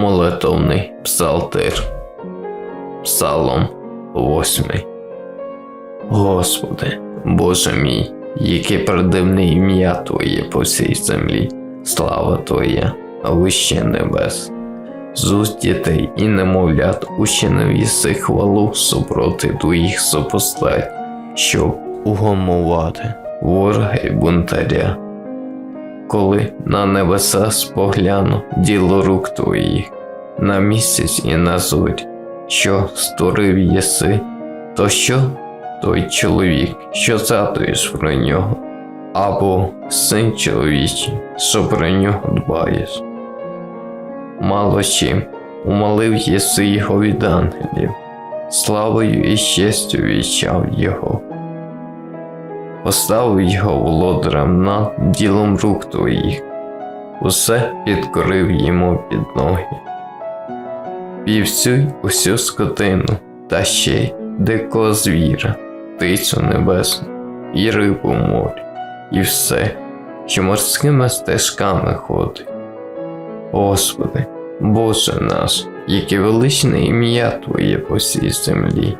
Молитовний псалтир. Псалом 8. Господи, Боже мій, яке придивне ім'я Твоє по всій землі, слава Твоя, вище небес. З дітей і немовлят учинив єси хвалу супроти Твоїх супостать, щоб угомувати ворога й бунтаря. Коли на небеса спогляну діло рук Твоїх, на місяць і на зорі, що створив єси, то що той чоловік, що згадуєш про нього, або син чоловічий, що про нього дбаєш. Мало чим умолив єси його від ангелів, славою і честю вічав його. Поставив його володарем над ділом рук твоїх, усе підкорив йому під ноги. Вівцю й усю скотину, та ще й дикого звіра, птицю небесну, і рибу морі, і все, що морськими стежками ходить. Господи, Боже наш, яке величне ім'я Твоє по всій землі.